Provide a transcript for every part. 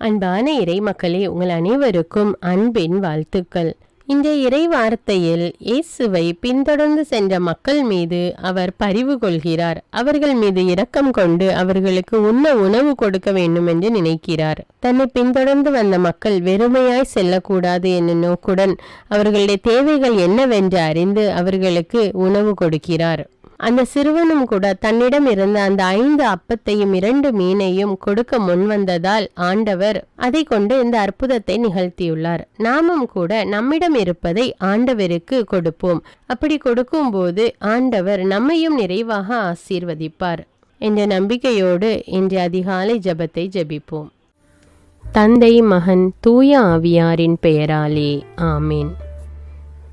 அன்பான இறை மக்களே உங்கள் அனைவருக்கும் அன்பின் வாழ்த்துக்கள். இந்த இறை வார்த்தையில் இயேசுவை பின்தொடர்ந்து சென்ற மக்கள் மீது அவர் பரிவு கொள்கிறார். அவர்கள் மீது இரக்கம் கொண்டு அவர்களுக்கு உண்ண உணவு கொடுக்க வேண்டும் என்று நினைக்கிறார். தன்னை பின்தொடர்ந்து வந்த மக்கள் வெறுமையாய் செல்லக்கூடாது என்னும் நோக்குடன் அவர்களுடைய தேவைகள் என்னவென்று அறிந்து அவர்களுக்கு உணவு கொடுக்கிறார். அந்த சிறுவனும் கூட தன்னிடம் இருந்த அந்த ஐந்து அப்பத்தையும் இரண்டு மீனையும் கொடுக்க முன்வந்ததால் ஆண்டவர் அதை கொண்டு இந்த அற்புதத்தை நிகழ்த்தியுள்ளார். நாமும் கூட நம்மிடம் இருப்பதை ஆண்டவருக்கு கொடுப்போம். அப்படி கொடுக்கும்போது ஆண்டவர் நம்மையும் நிறைவாக ஆசீர்வதிப்பார். என்ற நம்பிக்கையோடு இன்று அதிகாலை ஜெபத்தை ஜெபிப்போம். தந்தை மகன் தூய ஆவியாரின் பெயராலே. ஆமீன்.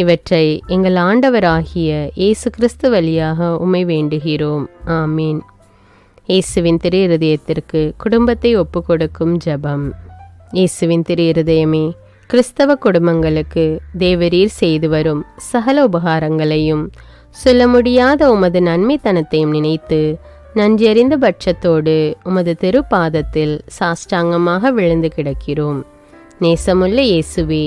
இவற்றை எங்கள் ஆண்டவராகிய இயேசு கிறிஸ்து வழியாக உமை வேண்டுகிறோம். ஆமீன். இயேசுவின் திரு இருதயத்திற்கு குடும்பத்தை ஒப்புக்கொடுக்கும் ஜெபம். இயேசுவின் திரு இருதயமே கிறிஸ்தவ குடும்பங்களுக்கு தேவரீர் செய்து வரும் சகல உபகாரங்களையும் சொல்ல முடியாத உமது நன்மைத்தனத்தையும் நினைத்து நன்றியறிந்த பட்சத்தோடு உமது திருப்பாதத்தில் சாஷ்டாங்கமாக விழுந்து கிடக்கிறோம். நேசமுள்ள இயேசுவே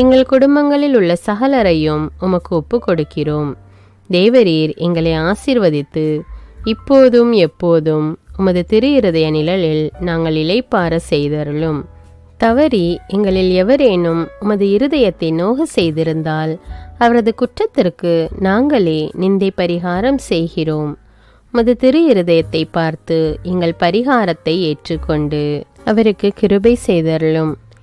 எங்கள் குடும்பங்களில் உள்ள சகலரையும் உமக்கு ஒப்பு கொடுக்கிறோம். தேவரீர் எங்களை ஆசிர்வதித்து இப்போதும் எப்போதும் உமது திரு இருதய நிழலில் நாங்கள் இளைப்பார செய்தருளும். தவறி எங்களில் எவரேனும் உமது இருதயத்தை நோக செய்திருந்தால் அவரது குற்றத்திற்கு நாங்களே நிந்தை பரிகாரம் செய்கிறோம். உமது திரு இருதயத்தை பார்த்து எங்கள் பரிகாரத்தை ஏற்றுக்கொண்டு அவருக்கு கிருபை செய்தருளும்.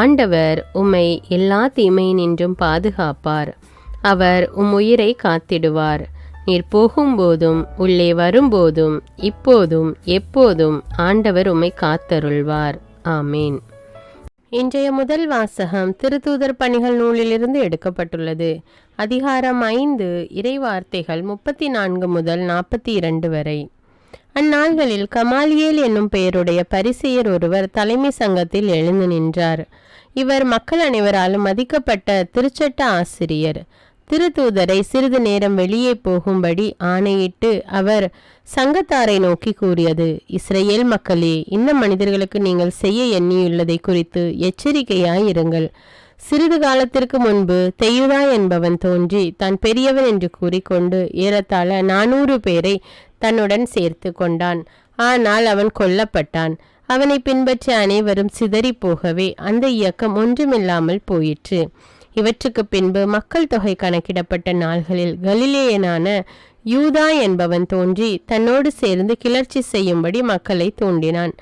ஆண்டவர் உம்மை எல்லா தீமையினின்றும் பாதுகாப்பார். அவர் உம் உயிரை காத்திடுவார். நீர் போகும்போதும் உள்ளே வரும்போதும் இப்போதும் எப்போதும் ஆண்டவர் உம்மை காத்தருள்வார். ஆமேன். இன்றைய முதல் வாசகம் திருத்தூதர் பணிகள் நூலிலிருந்து எடுக்கப்பட்டுள்ளது. அதிகாரம் ஐந்து இறைவார்த்தைகள் முப்பத்தி நான்கு முதல் நாற்பத்தி இரண்டு வரை. அந்நாள்களில் கமாலியேல் என்னும் பெயருடைய பரிசெயர் ஒருவர் தலைமை சங்கத்தில் எழுந்து நின்றார். இவர் மக்கள் அனைவராலும் மதிக்கப்பட்ட திருச்சட்ட ஆசிரியர். திருத்தூதரை சிறிது நேரம் வெளியே போகும்படி ஆணையிட்டு அவர் சங்கத்தாரை நோக்கி கூறியது இஸ்ரேல் மக்களே இந்த மனிதர்களுக்கு நீங்கள் செய்ய எண்ணியுள்ளதை குறித்து எச்சரிக்கையாயிருங்கள் சிறிது காலத்திற்கு முன்பு தெயுதா என்பவன் தோன்றி தான் பெரியவன் என்று கூறிக்கொண்டு ஏறத்தாழ நானூறு பேரை தன்னுடன் சேர்த்து கொண்டான். ஆனால் அவன் கொல்லப்பட்டான். அவனை பின்பற்றிய அனைவரும் சிதறி போகவே அந்த இயக்கம் ஒன்றுமில்லாமல் போயிற்று. இவற்றுக்கு பின்பு மக்கள் தொகை கணக்கிடப்பட்ட நாள்களில் கலிலேயனான யூதா என்பவன் தோன்றி தன்னோடு சேர்ந்து கிளர்ச்சி செய்யும்படி மக்களை தூண்டினான்.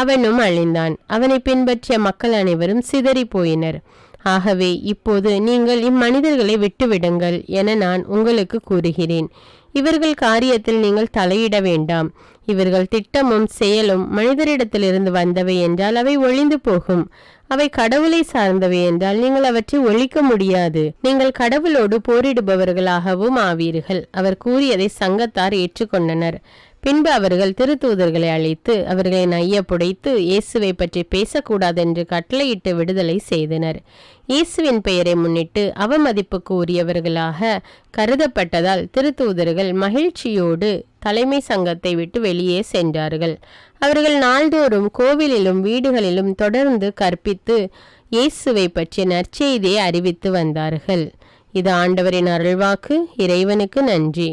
அவனும் அழிந்தான். அவனை பின்பற்றிய மக்கள் அனைவரும் சிதறி போயினர். ஆகவே இப்போது நீங்கள் இம்மனிதர்களை விட்டுவிடுங்கள் என நான் உங்களுக்கு கூறுகிறேன். இவர்கள் காரியத்தில் நீங்கள் தலையிட வேண்டாம். இவர்கள் திட்டமும் செயலும் மனிதரிடத்திலிருந்து வந்தவை என்றால் அவை ஒழிந்து போகும். அவை கடவுளை சார்ந்தவை என்றால் நீங்கள் அவற்றை ஒழிக்க முடியாது. நீங்கள் கடவுளோடு போரிடுபவர்களாகவும் ஆவீர்கள். அவர் கூறியதை சங்கத்தார் ஏற்றுக்கொண்டனர். பின்பு அவர்கள் திருத்தூதர்களை அழைத்து அவர்களை நைய புடைத்து இயேசுவை பற்றி பேசக்கூடாதென்று கட்டளையிட்டு விடுதலை செய்தனர். இயேசுவின் பெயரை முன்னிட்டு அவமதிப்புக்கு உரியவர்களாக கருதப்பட்டதால் திருத்தூதர்கள் மகிழ்ச்சியோடு தலைமை சங்கத்தை விட்டு வெளியே சென்றார்கள். அவர்கள் நாள்தோறும் கோவிலிலும் வீடுகளிலும் தொடர்ந்து கற்பித்து இயேசுவை பற்றிய நற்செய்தியை அறிவித்து வந்தார்கள். இது ஆண்டவரின் அருள்வாக்கு. இறைவனுக்கு நன்றி.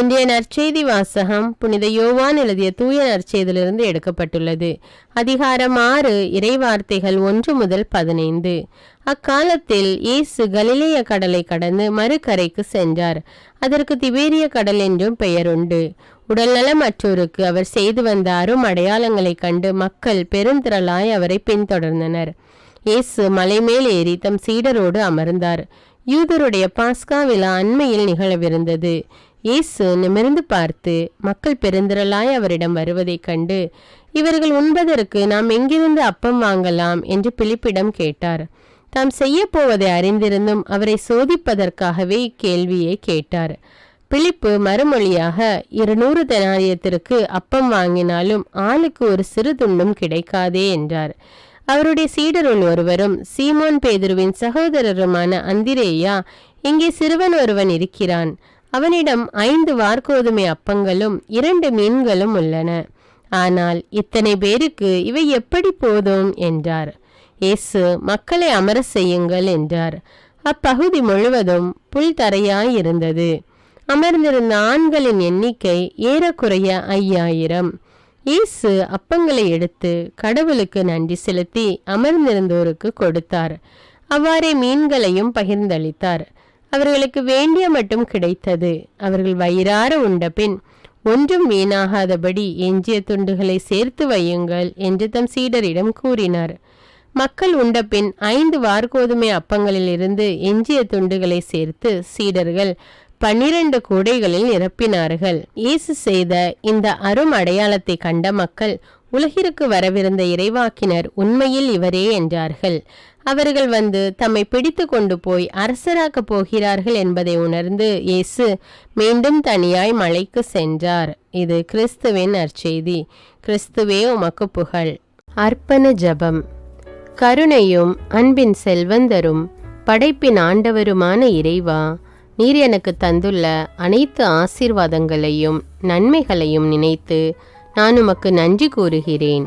இன்றைய நற்செய்தி வாசகம் புனித யோவான் எழுதிய தூய நற்செய்தியிலிருந்து எடுக்கப்பட்டுள்ளது. அதிகாரம் ஆறு இறைவார்த்தைகள் ஒன்று முதல் பதினைந்து. அக்காலத்தில் இயேசு கலிலேய கடலை கடந்து மறுகரைக்கு சென்றார். அதற்கு திபேரிய கடல் என்றும் பெயருண்டு உடல்நலமற்றோருக்கு அவர் செய்து வந்த அரும் அடையாளங்களைக் கண்டு மக்கள் பெருந்திரளாய் அவரை பின்தொடர்ந்தனர். இயேசு மலைமேல் ஏறி தம் சீடரோடு அமர்ந்தார். யூதருடைய பாஸ்கா விழா அண்மையில் நிகழவிருந்தது. இயேசு நிமிர்ந்து பார்த்து மக்கள் பெருந்திரளாய் அவரிடம் வருவதைக் கண்டு இவர்கள் உண்பதற்கு நாம் எங்கிருந்து அப்பம் வாங்கலாம்? என்று பிலிப்பிடம் கேட்டார். தாம் செய்யப் போவதை அறிந்திருந்தும் அவரை சோதிப்பதற்காகவே இக்கேள்வியை கேட்டார். பிலிப்பு மறுமொழியாக இருநூறு தெனாரியத்திற்கு அப்பம் வாங்கினாலும் ஆளுக்கு ஒரு சிறு துண்டும் கிடைக்காதே என்றார். அவருடைய சீடருள் ஒருவரும் சீமோன் பேதுருவின் சகோதரருமான அந்திரேயா இங்கே சிறுவன் ஒருவன் இருக்கிறான். அவனிடம் ஐந்து வார்கோதுமை அப்பங்களும் இரண்டு மீன்களும் உள்ளன. ஆனால் இத்தனை பேருக்கு இவை எப்படி போதும்? என்றார். இயேசு மக்களை அமர செய்யுங்கள் என்றார். அப்பகுதி முழுவதும் புல் தரையாயிருந்தது அமர்ந்திருந்த ஆண்களின் எண்ணிக்கை ஏறக்குறைய ஐயாயிரம். இயேசு அப்பங்களை எடுத்து கடவுளுக்கு நன்றி செலுத்தி அமர்ந்திருந்தோருக்கு கொடுத்தார். அவ்வாறே மீன்களையும் பகிர்ந்தளித்தார். அவர்களுக்கு வேண்டிய மட்டும் கிடைத்தது. அவர்கள் வயிறார உண்ட பின் ஒன்றும் வீணாகாதபடி எஞ்சிய துண்டுகளை சேர்த்து வையுங்கள் என்று தம் சீடரிடம் கூறினார். மக்கள் உண்டபின் ஐந்து வார்கோதுமை அப்பங்களிலிருந்து எஞ்சிய துண்டுகளை சேர்த்து சீடர்கள் பன்னிரண்டு கூடைகளில் நிரப்பினார்கள். இயேசு செய்த இந்த அரும் அடையாளத்தை கண்ட மக்கள் உலகிற்கு வரவிருந்த இறைவாக்கினர் உண்மையில் இவரே என்றார்கள். அவர்கள் வந்து தம்மை பிடித்து கொண்டு போய் அரசராக்கப் போகிறார்கள் என்பதை உணர்ந்து இயேசு மீண்டும் தனியாய் மலைக்கு சென்றார். இது கிறிஸ்துவின் நற்செய்தி. கிறிஸ்துவே உமக்கு புகழ். அர்ப்பண ஜபம். கருணையும் அன்பின் செல்வந்தரும் படைப்பின் ஆண்டவருமான இறைவா நீர் எனக்கு தந்துள்ள அனைத்து ஆசீர்வாதங்களையும் நன்மைகளையும் நினைத்து நான் உமக்கு நன்றி கூறுகிறேன்.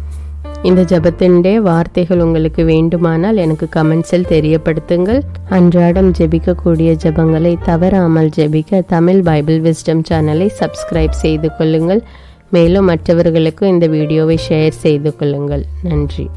இந்த ஜெபத்தினுடைய வார்த்தைகள் உங்களுக்கு வேண்டுமானால் எனக்கு கமெண்ட்ஸில் தெரியப்படுத்துங்கள். அன்றாடம் ஜெபிக்கக்கூடிய ஜெபங்களை தவறாமல் ஜெபிக்க தமிழ் பைபிள் விஸ்டம் சேனலை சப்ஸ்கிரைப் செய்து கொள்ளுங்கள். மேலும் மற்றவர்களுக்கும் இந்த வீடியோவை ஷேர் செய்து கொள்ளுங்கள். நன்றி.